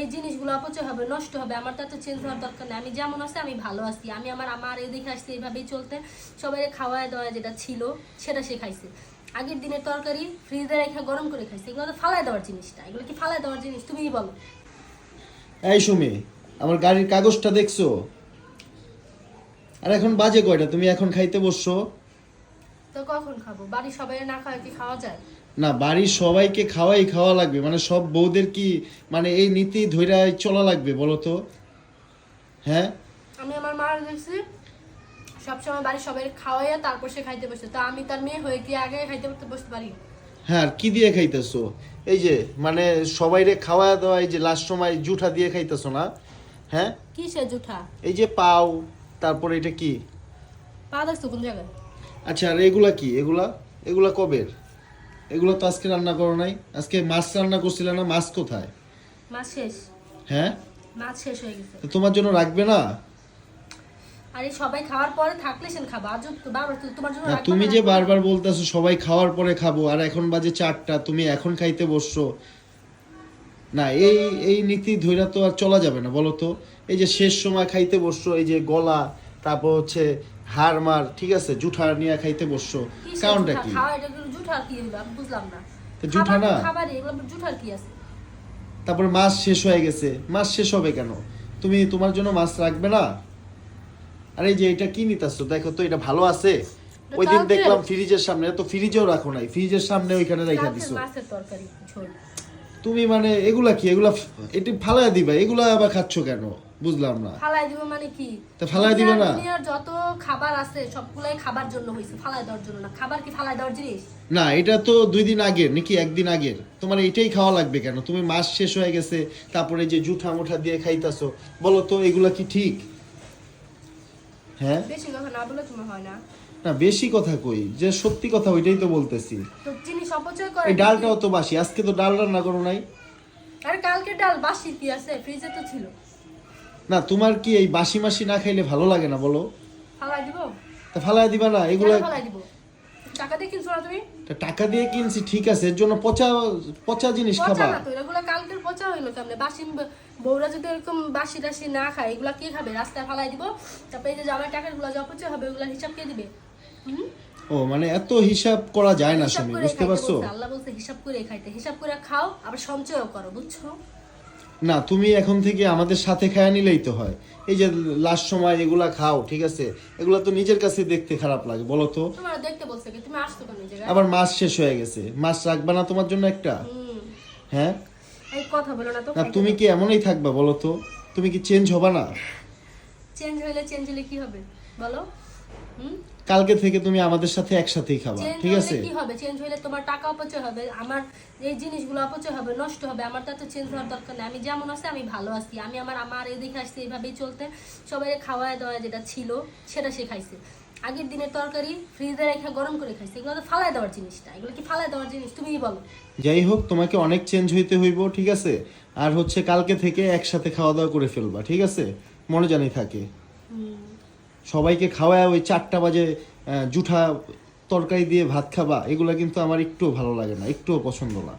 এই জিনিসগুলো অপচয় হবে নষ্ট হবে আমার তো এত চেঞ্জ হওয়ার দরকার নেই। আমি যেমন আছে আমি ভালো আছি। আমি আমার আমার এদিকে আসছি এইভাবেই চলতে। সবাই খাওয়ায় দেওয়া যেটা ছিল সেটা সে খাইছে। আগের দিনের তরকারি ফ্রিজে রেখে গরম করে খাইছে। এগুলো তো ফালায় দেওয়ার জিনিসটা এগুলো কি ফালায় দেওয়ার জিনিস? তুমিই বলো। এই সুমি আমার গাড়ির কাগজটা দেখছ? আর এখন বাজে কয়টা? তুমি এখন খাইতে বসছো? তো কখন খাব? বাড়ি সবাই না খাওয়া কি খাওয়া যায়? না বাড়ির সবাইকে খাওয়াই খাওয়া লাগবে। মানে সব বউদের কি মানে এই নীতি ধৈরা চলা লাগবে বলো তো? হ্যাঁ? আমি আমার মার দেখছি সবসময় বাড়ির সবাই খাওয়াইয়া তারপর সে খাইতে বসে। তো আমি তার মেয়ে হয়ে কি আগে খাইতে পড়তে বসতে পারি? হ্যাঁ আর কি দিয়ে খাইতেছো? এই যে মানে সবাইরে খাওয়া দাওয়া এই যে লাস্ট সময় জুঠা দিয়ে খাইতেছো না? হ্যাঁ? কি সে জুঠা? এই যে পাও তারপরে এটা কি? পা দেখছ কোন জায়গায়? আচ্ছা আর এগুলা কি? এগুলা? এগুলা কবের? এগুলো তো আজকে রান্না করো নাই। আজকে মাছ রান্না করছিলে না মাছ কোথায়? মাছ শেষ। হ্যাঁ? মাছ শেষ হয়ে গেছে। তো তোমার জন্য রাখবে না? আরে সবাই খাওয়ার পরে থাকলে সেন খাবা। আজ বারবার তোমার জন্য না তুমি যে বারবার বলতেছো সবাই খাওয়ার পরে খাব আর এখন বাজে চারটা তুমি এখন খাইতে বসছো। না এই এই নীতি ধৈরা তো আর চলা যাবে না বলো তো? এই যে শেষ সময় খাইতে বসছো এই যে গলা তারপর হচ্ছে হাড় মার ঠিক আছে? জুঠা নিয়ে খাইতে বসছো। কারণটা কি? বুঝলাম না। জুঠা না? খাবার জুঠার কি আছে? তারপর মাছ শেষ হয়ে গেছে। মাছ শেষ হবে কেন? তুমি তোমার জন্য মাছ রাখবে না? আরে এই যে এটা কি নিতেছো? দেখো তো এটা ভালো আছে। ওই দিন দেখলাম ফ্রিজের সামনে তো ফ্রিজেও রাখো নাই। ফ্রিজের সামনে ওইখানে রেখে দিছো। মাছের তরকারি ঝোল। তুমি মানে এগুলা কি? এগুলা এটি ফালাই দিবা এগুলা আবার খাচ্ছ কেন? বুঝলাম না। ফালাই দিব মানে কি? তা ফালাই দিবে না? দুনিয়ার যত খাবার আছে সবগুলাই খাবার জন্য হয়েছে ফালাই দেওয়ার জন্য না। খাবার কি ফালাই দেওয়ার জিনিস? না এটা তো দুই দিন আগের নাকি একদিন আগের? তোমার এটাই খাওয়া লাগবে কেন? তুমি মাস শেষ হয়ে গেছে তারপরে যে জুঠা মুঠা দিয়ে খাইতাছো বলো তো এগুলা কি ঠিক? হ্যাঁ? বেশি কথা না বলে তুমি হয় না। না বেশি কথা কই যে সত্যি কথা ওইটাই তো বলতেছি। তো জিনিস অপচয় করে এই ডালটাও তো বাসি আজকে তো ডাল রান্না করো নাই। আরে কালকে ডাল বাসি কি আছে? ফ্রিজে তো ছিল। না তোমার কি এই বাসি মাসি না খাইলে ভালো লাগে না বলো? ফালাই দিব? তা ফালাই দিবা না এগুলো ফালাই দিব? টাকা দিয়ে কিনছো না তুমি? টাকা দিয়ে কিনছি ঠিক আছে এর জন্য পচা পচা জিনিস খাবা। না তো এগুলো কালকের পচা হইল কেমনে? বাসি বউরা যদি এরকম বাসি টাসি না খায় এগুলা কে খাবে? রাস্তায় ফালাই দিব তারপরে এই যে জামাই টাকারগুলো যে হবে ওগুলা হিসাব কে দিবে? হুম? ও মানে এত হিসাব করা যায় না স্বামী বুঝতে পারছ? আল্লাহ বলছে হিসাব করে খাইতে হিসাব করে খাও আবার সঞ্চয়ও করো বুঝছ? না তুমি এখন থেকে আমাদের সাথে খায়া নিলেই তো হয়। এই যে লাস্ট সময় এগুলা খাও ঠিক আছে? এগুলা তো নিজের কাছে দেখতে খারাপ লাগে বলো তো। আবার মাছ শেষ হয়ে গেছে। মাছ রাখবে না তোমার জন্য একটা? হ্যাঁ? কথা বলো না তো না তুমি কি এমনই থাকবা বলো তো? তুমি কি চেঞ্জ হবা না? চেঞ্জ হইলে চেঞ্জ হইলে কি হবে? বলো। কালকে থেকে তুমি আমাদের সাথে একসাথেই খাবা ঠিক আছে? কি হবে? চেঞ্জ হইলে তোমার টাকা অপচয় হবে আমার এই জিনিসগুলো অপচয় হবে নষ্ট হবে আমার তো চেঞ্জ হওয়ার দরকার নেই। আমি যেমন আছি আমি ভালো আছি। আমি আমার আমার এদিকে আসছি এইভাবেই চলতে। সবাই খাওয়ায় দেওয়া যেটা ছিল সেটা সে খাইছে। আগের দিনের তরকারি ফ্রিজে রেখে গরম করে খাইছে। এগুলো তো ফালায় দেওয়ার জিনিসটা। এগুলো কি ফালায় দেওয়ার জিনিস? তুমিই বলো। যাই হোক তোমাকে অনেক চেঞ্জ হইতে হইব ঠিক আছে? আর হচ্ছে কালকে থেকে একসাথে খাওয়া দাওয়া করে ফেলবা ঠিক আছে? মনে জানি থাকে। হুম। সবাইকে খাওয়ায় ওই চারটা বাজে জুঠা তরকারি দিয়ে ভাত খাবা, এগুলো কিন্তু আমার একটুও ভালো লাগে না, একটুও পছন্দ না।